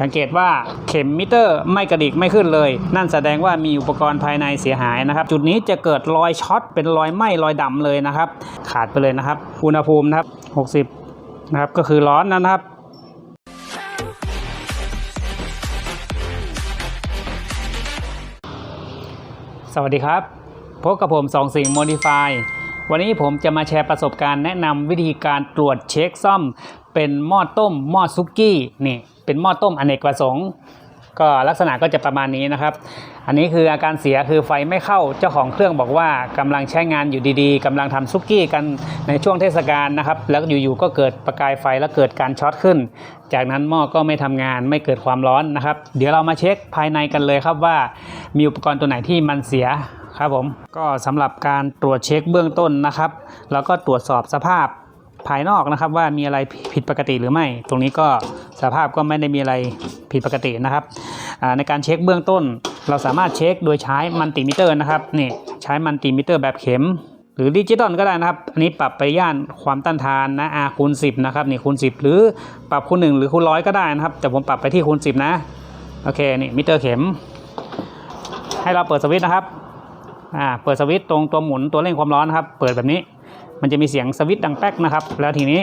สังเกตว่าเข็มมิเตอร์ไม่กระดิกไม่ขึ้นเลย นั่นแสดงว่ามีอุปกรณ์ภายในเสียหายนะครับ จุดนี้จะเกิดรอยช็อตเป็นรอยไหม้รอยดำเลยนะครับ ขาดไปเลยนะครับ อุณหภูมินะครับ 60 นะครับ ก็คือร้อนนะครับสวัสดีครับ พบกับผมสองสิ่งโมดิฟาย วันนี้ผมจะมาแชร์ประสบการณ์แนะนำวิธีการตรวจเช็คซ่อม เป็นหม้อต้มหม้อซุกี้นี่เป็นหม้อต้มอเนกประสงค์ก็ลักษณะก็จะประมาณนี้นะครับ อันนี้คืออาการเสียคือไฟไม่เข้าเจ้าของเครื่องบอกว่ากำลังใช้งานอยู่ดีๆกำลังทำซุกี้กันในช่วงเทศกาลนะครับ แล้วอยู่ๆก็เกิดประกายไฟแล้วเกิดการช็อตขึ้น จากนั้นหม้อก็ไม่ทำงานไม่เกิดความร้อนนะครับ เดี๋ยวเรามาเช็คภายในกันเลยครับว่ามีอุปกรณ์ตัวไหนที่มันเสีย ครับผมก็สำหรับการตรวจเช็คเบื้องต้นนะครับ แล้วก็ตรวจสอบสภาพภายนอกนะครับ ว่ามีอะไรผิดปกติหรือไม่ ตรงนี้ก็สภาพก็ไม่ได้มีอะไรผิดปกตินะครับในการเช็คเบื้องต้น เราสามารถเช็คโดยใช้มันติมิเตอร์นะครับนี่ใช้มันติมิเตอร์แบบเข็ม หรือดิจิตอลก็ได้นะครับ อันนี้ปรับไปย่านความต้านทานนะ R คูณ10นะครับนี่คูณ10 หรือปรับคูณ1หรือคูณร้อยก็ได้นะครับ แต่ผมปรับไปที่คูณ10 นะโอเคนี่มิเตอร์เข็ม ให้เราเปิดสวิตช์นะครับ อ่าเปิดสวิตช์ตรงตัวหมุนตัวเร่งความร้อนนะครับเปิดแบบนี้มันจะมีเสียงสวิตช์ดังแป๊กนะครับ แล้วทีนี้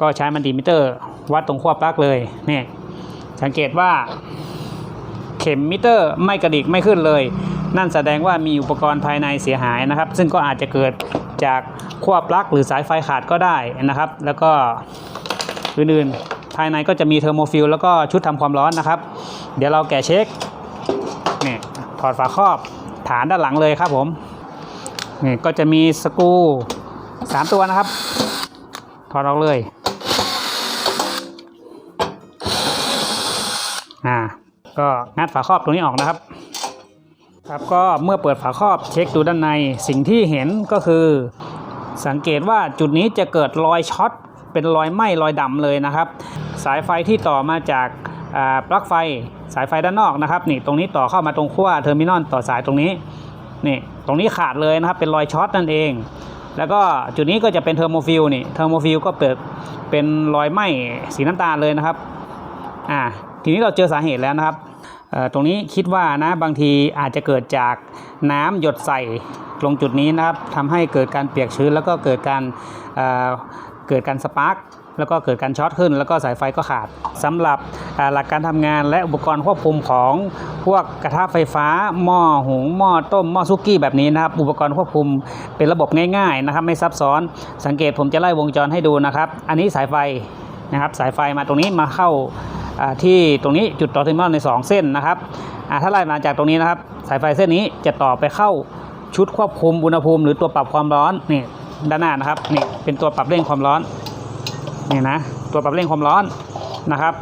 ก็ใช้มันติมิเตอร์วัดตรงขั้วปลั๊กเลยนี่สังเกตว่า เข็มมิเตอร์ไม่กระดิกไม่ขึ้นเลย นั่นแสดงว่ามีอุปกรณ์ภายในเสียหายนะครับ ซึ่งก็อาจจะเกิดจากขั้วปลั๊กหรือสายไฟขาดก็ได้นะครับ แล้วก็อื่นๆภายในก็จะมีเทอร์โมฟิลแล้วก็ชุดทำความร้อนนะครับ เดี๋ยวเราแกะเช็คนี่ถอดฝาครอบ ฐานด้านหลังเลยครับผมนี่ก็จะมีสกูสามตัวนะครับ ถอดออกเลย อ่า ก็งัดฝาครอบตรงนี้ออกนะครับ ครับก็เมื่อเปิดฝาครอบเช็คดูด้านใน สิ่งที่เห็นก็คือ สังเกตว่าจุดนี้จะเกิดรอยช็อตเป็นรอยไหม้รอยดำเลยนะครับ สายไฟที่ต่อมาจาก ปลั๊กไฟสายไฟด้านนอกนะครับนี่ตรงนี้ต่อเข้ามาตรงขั้วเทอร์มินอลต่อสายตรงนี้นี่ตรงนี้ขาดเลยนะครับเป็นรอยช็อตนั่นเอง แล้วก็จุดนี้ก็จะเป็นเทอร์โมฟิลนี่เทอร์โมฟิลก็เปิดเป็นรอยไหม้สีน้ำตาลเลยนะครับอ่าทีนี้เราเจอสาเหตุแล้วนะครับเอ่อตรงนี้คิดว่านะบางทีอาจจะเกิดจากน้ำหยดใส่ตรงจุดนี้นะครับทำให้เกิดการเปียกชื้นแล้วก็เกิดการเอ่อเกิดการสปาร์ก แล้วก็เกิดการช็อตขึ้น แล้วก็สายไฟก็ขาดสำหรับหลักการทำงานและอุปกรณ์ควบคุมของพวกกระทะไฟฟ้า หม้อหุงหม้อต้มหม้อซุกี้แบบนี้นะครับอุปกรณ์ควบคุมเป็นระบบง่ายๆนะครับไม่ซับซ้อนสังเกตผมจะไล่วงจรให้ดูนะครับ อันนี้สายไฟนะครับสายไฟมาตรงนี้มาเข้าที่ตรงนี้จุดต่อเทอร์มินอลใน 2 เส้นนะครับถ้าไล่มาจากตรงนี้นะครับ สายไฟเส้นนี้จะต่อไปเข้าชุดควบคุมอุณหภูมิ หรือตัวปรับความร้อนนี่ด้านหน้านะครับนี่เป็นตัวปรับเร่งความร้อน นี่นะตัวปรับเร่งความร้อนนะครับ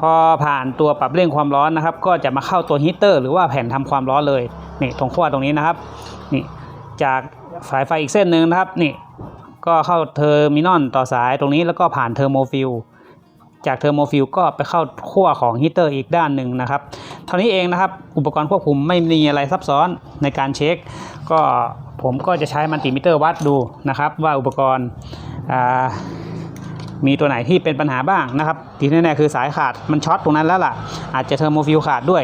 พอผ่านตัวปรับเร่งความร้อนนะครับ ก็จะมาเข้าตัวฮีเตอร์หรือว่าแผ่นทำความร้อนเลยนี่ตรงขั้วตรงนี้นะครับนี่จากสายไฟอีกเส้นหนึ่งนะครับนี่ก็เข้าเทอร์มินอลต่อสายตรงนี้แล้วก็ผ่านเทอร์โมฟิลจากเทอร์โมฟิลก็ไปเข้าขั้วของฮีเตอร์อีกด้านหนึ่งนะครับ เท่านี้เองนะครับ อุปกรณ์ควบคุมไม่มีอะไรซับซ้อนในการเช็ค ก็ผมก็จะใช้มันติมิเตอร์วัดดูนะครับ ว่าอุปกรณ์ มีตัวไหนที่เป็นปัญหาบ้างนะครับที่แน่ๆคือสายขาดมันช็อตตรงนั้นแล้วล่ะ อาจจะเทอร์โมฟิลขาดด้วย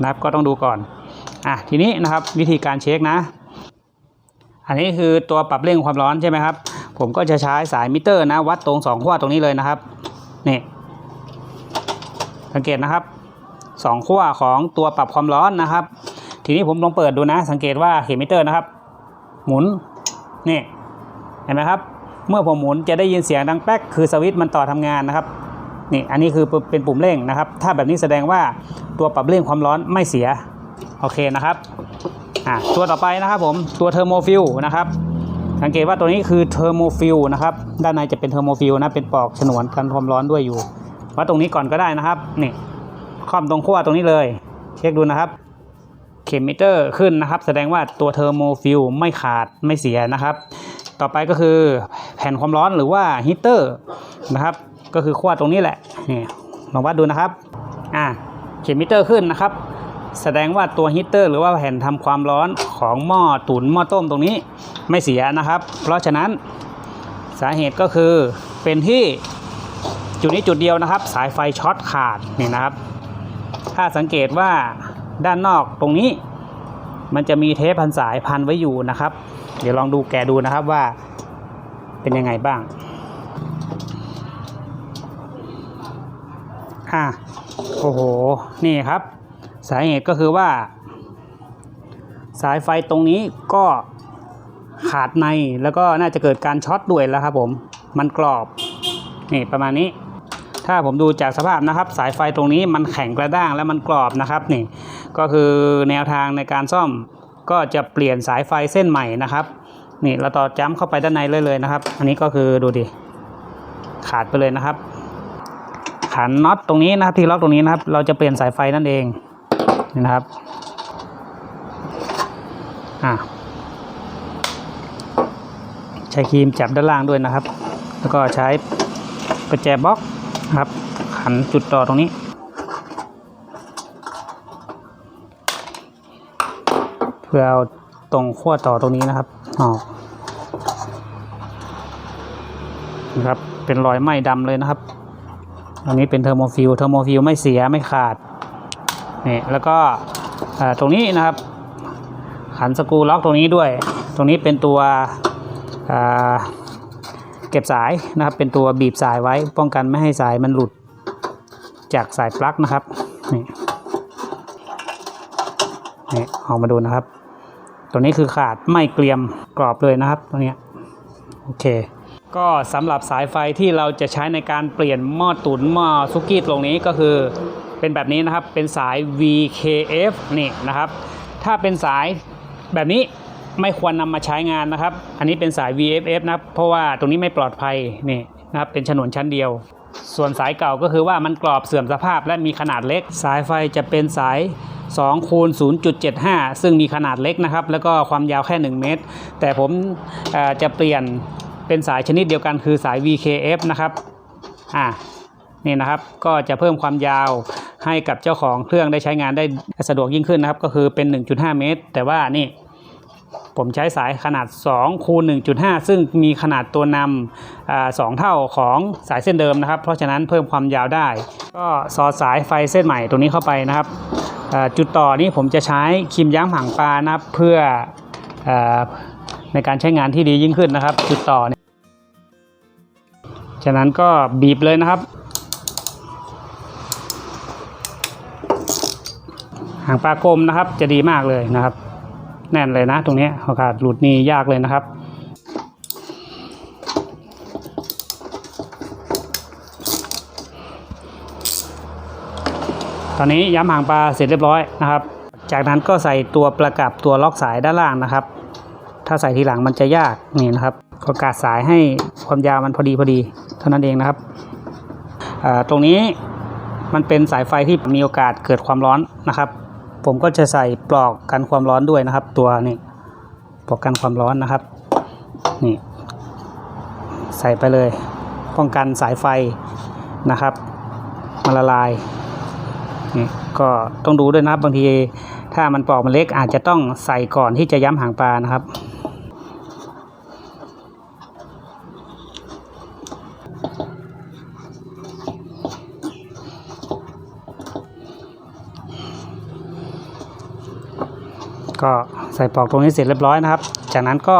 นะครับก็ต้องดูก่อนอะทีนี้นะครับวิธีการเช็คนะ อันนี้คือตัวปรับเร่งความร้อนใช่ไหมครับ ผมก็จะใช้สายมิเตอร์นะวัดตรงสองขั้วตรงนี้เลยนะครับนี่สังเกตนะครับสองขั้วของตัวปรับความร้อนนะครับ ทีนี้ผมลองเปิดดูนะ สังเกตว่าเข็มมิเตอร์นะครับ หมุนนี่เห็นไหมครับ เมื่อผมหมุนจะได้ยินเสียงดังแป๊กคือสวิตช์มันต่อทำงานนะครับนี่อันนี้คือเป็นปุ่มเร่งนะครับ ถ้าแบบนี้แสดงว่าตัวปรับเร่งความร้อนไม่เสียโอเคนะครับอะตัวต่อไปนะครับผมตัวเทอร์โมฟิลนะครับสังเกตว่าตัวนี้คือเทอร์โมฟิลนะครับด้านในจะเป็นเทอร์โมฟิลนะเป็นปลอกฉนวนกันความร้อนด้วยอยู่วัดตรงนี้ก่อนก็ได้นะครับนี่คล่อมตรงขั้วตรงนี้เลย เช็คดูนะครับเข็มมิเตอร์ขึ้นนะครับ แสดงว่าตัวเทอร์โมฟิลไม่ขาดไม่เสียนะครับ ต่อไปก็คือแผ่นความร้อนหรือว่าฮีเตอร์นะครับก็คือขั้วตรงนี้แหละนี่ลองวัดดูนะครับอ่าเข็มมิเตอร์ขึ้นนะครับ แสดงว่าตัวฮีเตอร์หรือว่าแผ่นทำความร้อนของหม้อตุ๋นหม้อต้มตรงนี้ไม่เสียนะครับ เพราะฉะนั้นสาเหตุก็คือเป็นที่จุดนี้จุดเดียวนะครับ สายไฟช็อตขาดนี่นะครับ ถ้าสังเกตว่าด้านนอกตรงนี้ มันจะมีเทปพันสายพันไว้อยู่นะครับ เดี๋ยวลองดูแกะดูนะครับว่าเป็นยังไงบ้าง อะ โอ้โห นี่ครับ สาเหตุก็คือว่า สายไฟตรงนี้ก็ขาดในแล้วก็น่าจะเกิดการช็อตด้วยแล้วครับผม มันกรอบ นี่ประมาณนี้ ถ้าผมดูจากสภาพนะครับ สายไฟตรงนี้มันแข็งกระด้างและมันกรอบนะครับนี่ ก็คือแนวทางในการซ่อม ก็จะเปลี่ยนสายไฟเส้นใหม่นะครับนี่เราต่อจ้ำเข้าไปด้านในเลยเลยนะครับ อันนี้ก็คือดูดิขาดไปเลยนะครับขันน็อตตรงนี้นะครับที่ล็อกตรงนี้นะครับ เราจะเปลี่ยนสายไฟนั่นเองนี่นะครับอะใช้ครีมจับด้านล่างด้วยนะครับ แล้วก็ใช้ประแจบล็อกนะครับขันจุดต่อตรงนี้ พื่อเอาตรงขั้วต่อตรงนี้นะครับออกนะครับ เป็นรอยไหม้ดำเลยนะครับ อันนี้เป็นเทอร์โมฟิลเทอร์โมฟิลไม่เสียไม่ขาดนี่แล้วก็ตรงนี้นะครับ ขันสกูล็อกตรงนี้ด้วย ตรงนี้เป็นตัวเก็บสายนะครับ เป็นตัวบีบสายไว้ป้องกันไม่ให้สายมันหลุดจากสายปลั๊กนะครับนี่นี่ออกมาดูนะครับ ตัวนี้คือขาดไม่เกลียมกรอบเลยนะครับตัวนี้โอเค ก็สำหรับสายไฟที่เราจะใช้ในการเปลี่ยนหม้อตุ๋นหม้อซุกี้ตรงนี้ก็คือเป็นแบบนี้นะครับเป็นสาย VKF นี่นะครับ ถ้าเป็นสายแบบนี้ไม่ควรนำมาใช้งานนะครับ อันนี้เป็นสาย VFF นะครับ เพราะว่าตรงนี้ไม่ปลอดภัยนี่นะครับ เป็นฉนวนชั้นเดียว ส่วนสายเก่าก็คือว่ามันกรอบเสื่อมสภาพและมีขนาดเล็ก สายไฟจะเป็นสาย 2คูณ0.75 ซึ่งมีขนาดเล็กนะครับ แล้วก็ความยาวแค่ 1 เมตร แต่ผมจะเปลี่ยนเป็นสายชนิดเดียวกันคือสาย VKF นะครับ อ่า นี่นะครับ ก็จะเพิ่มความยาวให้กับเจ้าของเครื่องได้ใช้งานได้สะดวกยิ่งขึ้นนะครับ ก็คือเป็น 1.5 เมตร แต่ว่านี่ผมใช้สายขนาด2คูณ1.5 ซึ่งมีขนาดตัวนำสองเท่าของสายเส้นเดิมนะครับ เพราะฉะนั้นเพิ่มความยาวได้ ก็สอดสายไฟเส้นใหม่ตัวนี้เข้าไปนะครับ จุดต่อนี้ผมจะใช้ครีมย้ำหางปลานะครับเพื่ออในการใช้งานที่ดียิ่งขึ้นนะครับ จุดต่อเนี่ยฉะนั้นก็บีบเลยนะครับ หางปลากลมนะครับจะดีมากเลยนะครับ แน่นเลยนะตรงนี้โอกาสหลุดนี่ยากเลยนะครับ ตอนนี้ย้ำหางปลาเสร็จเรียบร้อยนะครับ จากนั้นก็ใส่ตัวประกับตัวล็อกสายด้านล่างนะครับ ถ้าใส่ทีหลังมันจะยากนี่นะครับก็กาดสายให้ความยาวมันพอดีพอดีเท่านั้นเองนะครับตรงนี้มันเป็นสายไฟที่มีโอกาสเกิดความร้อนนะครับ ผมก็จะใส่ปลอกกันความร้อนด้วยนะครับ ตัวนี่ปลอกกันความร้อนนะครับนี่ใส่ไปเลย ป้องกันสายไฟนะครับมันละลาย นี่ก็ต้องดูด้วยนะครับบางที ถ้ามันปลอกมันเล็กอาจจะต้องใส่ก่อนที่จะย้ำหางปลานะครับก็ใส่ปลอกตรงนี้เสร็จเรียบร้อยนะครับ จากนั้นก็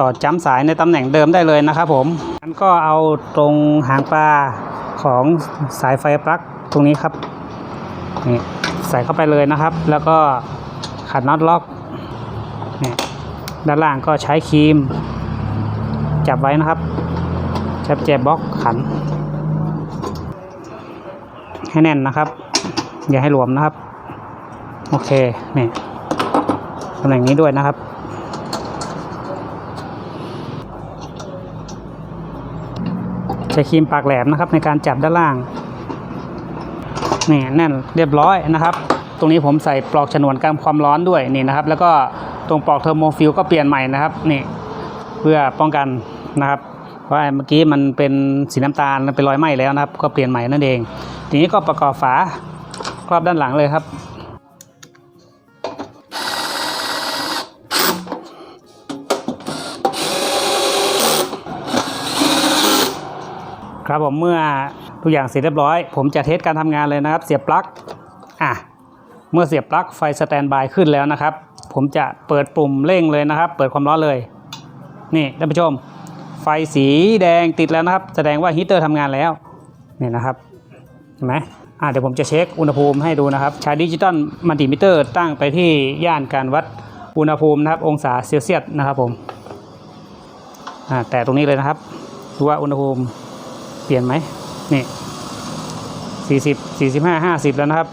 ต่อจ้ำสายในตำแหน่งเดิมได้เลยนะครับผมนั้นก็เอาตรงหางปลาของสายไฟปลั๊กตรงนี้ครับ นี่ใส่เข้าไปเลยนะครับ แล้วก็ขัดน็อตล็อกนี่ด้านล่างก็ใช้ครีม จับไว้นะครับใช้แจบบล็อกขัน ให้แน่นนะครับ อย่าให้หลวมนะครับ โอเคนี่ตำแหน่งนี้ด้วยนะครับใช้ครีมปากแหลมนะครับในการจับด้านล่าง นี่แน่นเรียบร้อยนะครับ ตรงนี้ผมใส่ปลอกฉนวนกันความร้อนด้วยนี่นะครับ แล้วก็ตรงปลอกเทอร์โมฟิลก็เปลี่ยนใหม่นะครับนี่เพื่อป้องกันนะครับเพราะว่าเมื่อกี้มันเป็นสีน้ำตาลเป็นรอยไหม้แล้วนะครับ ก็เปลี่ยนใหม่นั่นเอง ทีนี้ก็ประกอบฝาครอบด้านหลังเลยครับ ครับผมเมื่อ ทุกอย่างเสร็จเรียบร้อย ผมจะเทสการทำงานเลยนะครับ เสียบปลั๊กอะเมื่อเสียบปลั๊กไฟสแตนบายขึ้นแล้วนะครับ ผมจะเปิดปุ่มเร่งเลยนะครับ เปิดความร้อนเลย นี่ท่านผู้ชม ไฟสีแดงติดแล้วนะครับ แสดงว่าฮีเตอร์ทำงานแล้วนี่นะครับเห็นไหมอะเดี๋ยวผมจะเช็คอุณหภูมิให้ดูนะครับ ใช้ดิจิตอลมัลติมิเตอร์ตั้งไปที่ย่านการวัดอุณหภูมินะครับ องศาเซลเซียสนะครับผมอ่าแต่ตรงนี้เลยนะครับดูว่าอุณหภูมิเปลี่ยนไหม นี่สี่สิบสี่สิบห้าห้าสิบแล้วนะครับ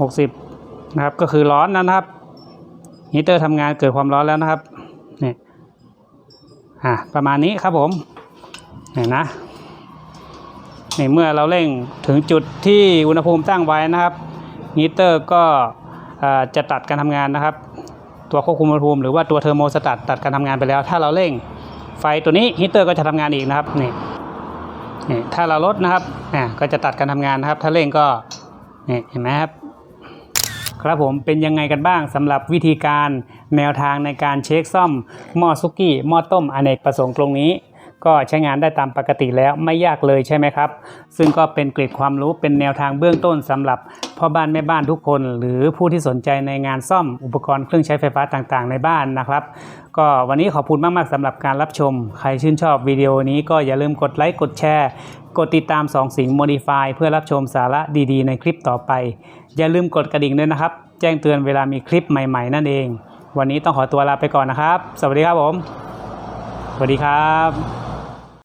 หกสิบนะครับก็คือร้อนแล้วนะครับฮีเตอร์ทำงานเกิดความร้อนแล้วนะครับนี่อะประมาณนี้ครับผมนี่นะนี่เมื่อเราเร่งถึงจุดที่อุณหภูมิตั้งไว้นะครับฮีเตอร์ก็จะตัดการทำงานนะครับ ตัวควบคุมอุณหภูมิหรือว่าตัวเทอร์โมสตัตตัดการทำงานไปแล้ว ถ้าเราเร่ง ไฟตัวนี้ฮีเตอร์ก็จะทำงานอีกนะครับนี่นี่ถ้าเราลดนะครับอ่าก็จะตัดการทำงานนะครับ ถ้าเร่งก็นี่เห็นไหมครับครับผมเป็นยังไงกันบ้างสำหรับวิธีการแนวทางในการเช็คซ่อมหม้อซุกี้หม้อต้มอเนกประสงค์ตรงนี้ ก็ใช้งานได้ตามปกติแล้วไม่ยากเลยใช่ไหมครับ ซึ่งก็เป็นเกร็ดความรู้เป็นแนวทางเบื้องต้นสำหรับพ่อบ้านแม่บ้านทุกคน หรือผู้ที่สนใจในงานซ่อมอุปกรณ์เครื่องใช้ไฟฟ้าต่างๆ ในบ้านนะครับ ก็วันนี้ขอบคุณมากๆสำหรับการรับชม ใครชื่นชอบวิดีโอนี้ก็อย่าลืมกดไลค์กดแชร์กดติดตามสองสิง Modify เพื่อรับชมสาระดีๆ ในคลิปต่อไป อย่าลืมกดกระดิ่งด้วยนะครับ แจ้งเตือนเวลามีคลิปใหม่ๆ นั่นเอง วันนี้ต้องขอตัวลาไปก่อนนะครับ สวัสดีครับผม สวัสดีครับ